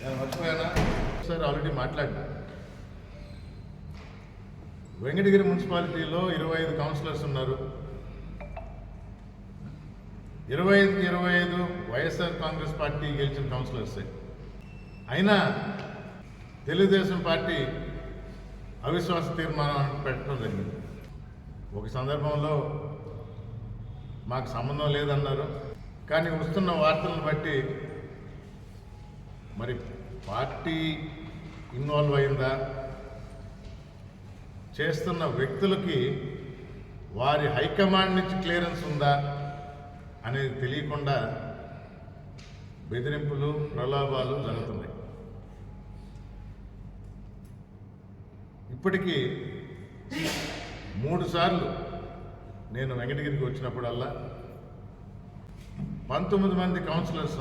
నేను మర్చిపోయానా sir already మాట్లాడినా. వెంకటగిరి మున్సిపాలిటీలో ఇరవై ఐదు కౌన్సిలర్స్ ఉన్నారు. ఇరవై ఐదు ఇరవై ఐదు వైఎస్ఆర్ కాంగ్రెస్ పార్టీ గెలిచిన కౌన్సిలర్సే అయినా తెలుగుదేశం పార్టీ అవిశ్వాస తీర్మానం పెట్టడం జరిగింది. ఒక సందర్భంలో మాకు సంబంధం లేదన్నారు. కానీ వస్తున్న వార్తలను బట్టి మరి పార్టీ ఇన్వాల్వ్ అయిందా? చేస్తున్న వ్యక్తులకి వారి హైకమాండ్ నుంచి క్లియరెన్స్ ఉందా అనేది తెలియకుండా బెదిరింపులు ప్రలోభాలు జరుగుతున్నాయి. ఇప్పటికీ మూడు సార్లు నేను వెంకటగిరికి వచ్చినప్పుడల్లా పంతొమ్మిది మంది కౌన్సిలర్స్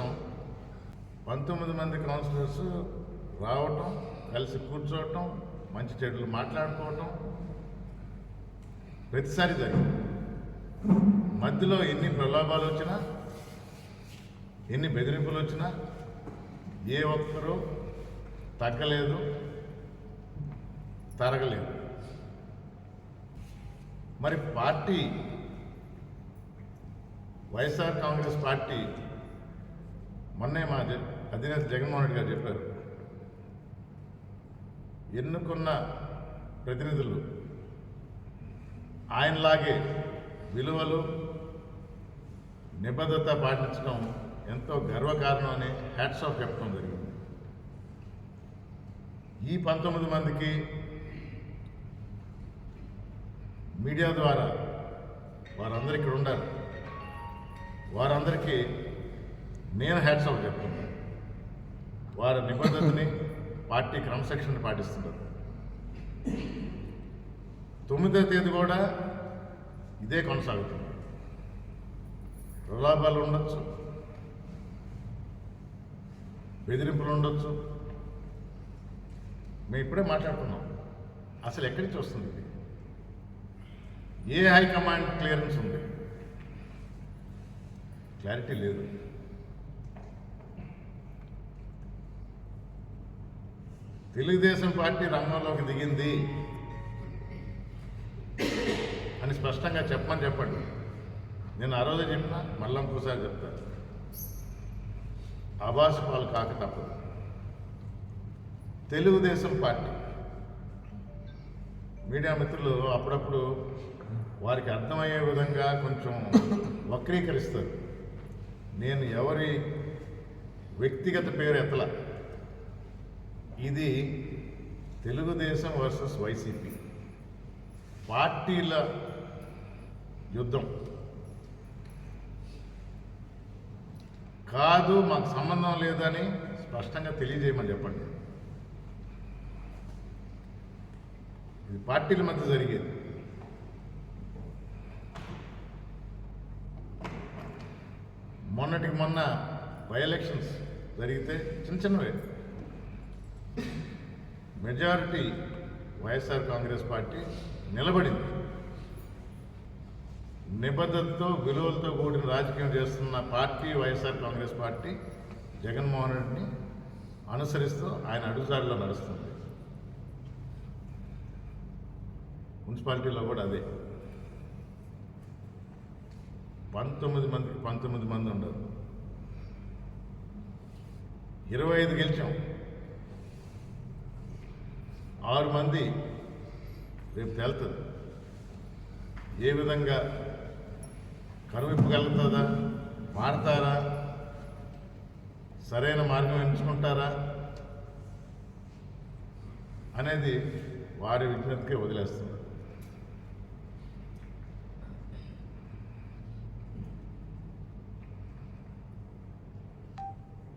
పంతొమ్మిది మంది కౌన్సిలర్స్ రావటం కలిసి కూర్చోవటం మంచి చెడులు మాట్లాడుకోవటం ప్రతిసారి జరిగింది. మధ్యలో ఎన్ని ప్రలోభాలు వచ్చినా ఎన్ని బెదిరింపులు వచ్చినా ఏ ఒక్కరూ తగ్గలేదు తరగలేదు. మరి పార్టీ వైఎస్ఆర్ కాంగ్రెస్ పార్టీ మొన్నే మా జ- అధినేత జగన్మోహన్ రెడ్డి గారు చెప్పారు. ఎన్నుకున్న ప్రతినిధులు ఆయనలాగే విలువలు నిబద్ధత పాటించడం ఎంతో గర్వకారణం అని హ్యాట్స్ ఆఫ్ చెప్పడం జరిగింది. ఈ పంతొమ్మిది మందికి మీడియా ద్వారా వారందరూ ఇక్కడ ఉండాలి. వారందరికీ నేను హ్యాట్స్ ఆఫ్ చెప్తున్నాను వారి నిబంధనని పార్టీ క్రమశిక్షణ పాటిస్తున్నారు తొమ్మిదో తేదీ కూడా ఇదే కొనసాగుతుంది. ప్రలాభాలు ఉండొచ్చు. బెదిరింపులు ఉండొచ్చు. మేము ఇప్పుడే మాట్లాడుతున్నాం అసలు ఎక్కడి నుంచి వస్తుంది ఇది? ఏ హైకమాండ్ క్లియరెన్స్ ఉంది? క్లారిటీ లేదు. తెలుగుదేశం పార్టీ రంగంలోకి దిగింది అని స్పష్టంగా చెప్పమని చెప్పండి. నేను ఆ రోజే చెప్పినా మళ్ళీ ఇంకోసారి చెప్తాను ఆభాస్ పాలు కాక తప్పదు. తెలుగుదేశం పార్టీ. మీడియా మిత్రులు అప్పుడప్పుడు వారికి అర్థమయ్యే విధంగా కొంచెం వక్రీకరిస్తారు. నేను ఎవరి వ్యక్తిగత పేరు ఎత్తల? ఇది తెలుగుదేశం వర్సెస్ వైసీపీ. పార్టీల యుద్ధం. కాదు మాకు సంబంధం లేదని స్పష్టంగా తెలియజేయమని చెప్పండి. ఇది పార్టీల మధ్య జరిగేది. ఏమన్నా బై ఎలక్షన్స్ జరిగితే చిన్న చిన్నవే. మెజారిటీ వైఎస్ఆర్ కాంగ్రెస్ పార్టీ నిలబడింది. నిబద్ధతతో విలువలతో కూడిన రాజకీయం చేస్తున్న పార్టీ వైఎస్ఆర్ కాంగ్రెస్ పార్టీ జగన్మోహన్ రెడ్డిని అనుసరిస్తూ ఆయన అడుగుజాడలో నడుస్తుంది. మున్సిపాలిటీలో కూడా అదే. పంతొమ్మిది మందికి పంతొమ్మిది మంది ఉండదు ఇరవై ఐదు గెలిచాం. ఆరు మంది రేపు తేలుతుంది. ఏ విధంగా కనువిప్పగలుగుతుందా? మారతారా? సరైన మార్గం ఎంచుకుంటారా? అనేది వారి విజ్ఞతకే వదిలేస్తున్నారు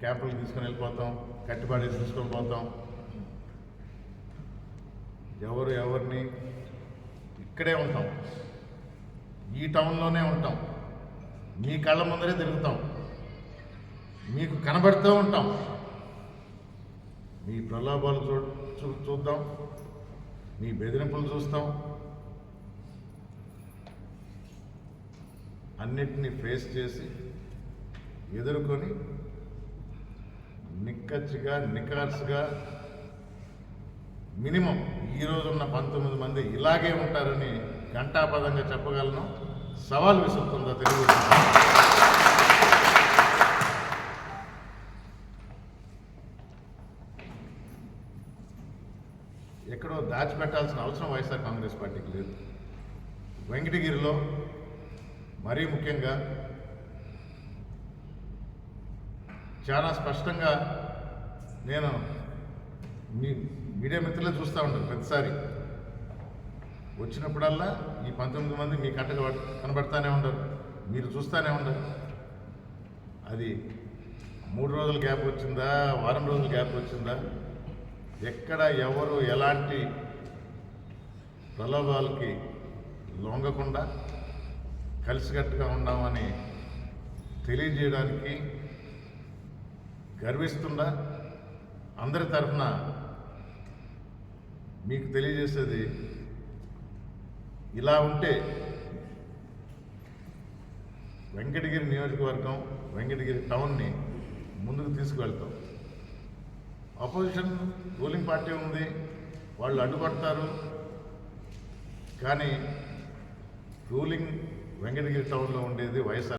క్యాంపులకు తీసుకొని వెళ్ళిపోతాం కట్టుబడి తీసుకొని పోతాం. ఎవరు ఎవరిని ఇక్కడే ఉంటాం. ఈ టౌన్లోనే ఉంటాం. మీ కళ్ళ ముందరే తిరుగుతాం. మీకు కనబడుతూ ఉంటాం. మీ ప్రలోభాలు చూ చూ- చూద్దాం. మీ బెదిరింపులు చూస్తాం. అన్నిటినీ ఫేస్ చేసి ఎదుర్కొని నిక్కచ్చిగా నికార్స్గా మినిమం ఈ రోజున్న పంతొమ్మిది మంది ఇలాగే ఉంటారని ఘంటాపదంగా చెప్పగలను. సవాల్ విసురుతుందా తెలుగు ఎక్కడో దాచిపెట్టాల్సిన అవసరం వైఎస్ఆర్ కాంగ్రెస్ పార్టీకి లేదు. వెంకటగిరిలో మరీ ముఖ్యంగా చాలా స్పష్టంగా నేను మీ మీడియా మిత్రులే చూస్తూ ఉంటాను ప్రతిసారి. వచ్చినప్పుడల్లా ఈ పంతొమ్మిది మంది మీ కంటకు కనబడతానే ఉండరు. మీరు చూస్తూనే ఉండరు. అది మూడు రోజుల గ్యాప్ వచ్చిందా వారం రోజుల గ్యాప్ వచ్చిందా? ఎక్కడ ఎవరు ఎలాంటి ప్రలోభాలకి లొంగకుండా కలిసికట్టుగా ఉన్నామని తెలియజేయడానికి గర్విస్తుందా? అందరి తరఫున మీకు తెలియజేసేది ఇలా ఉంటే వెంకటగిరి నియోజకవర్గం వెంకటగిరి టౌన్ని ముందుకు తీసుకువెళ్తాం. అపోజిషన్ రూలింగ్ పార్టీ ఉంది వాళ్ళు అడ్డుపడతారు. కానీ రూలింగ్ వెంకటగిరి టౌన్లో ఉండేది వైఎస్ఆర్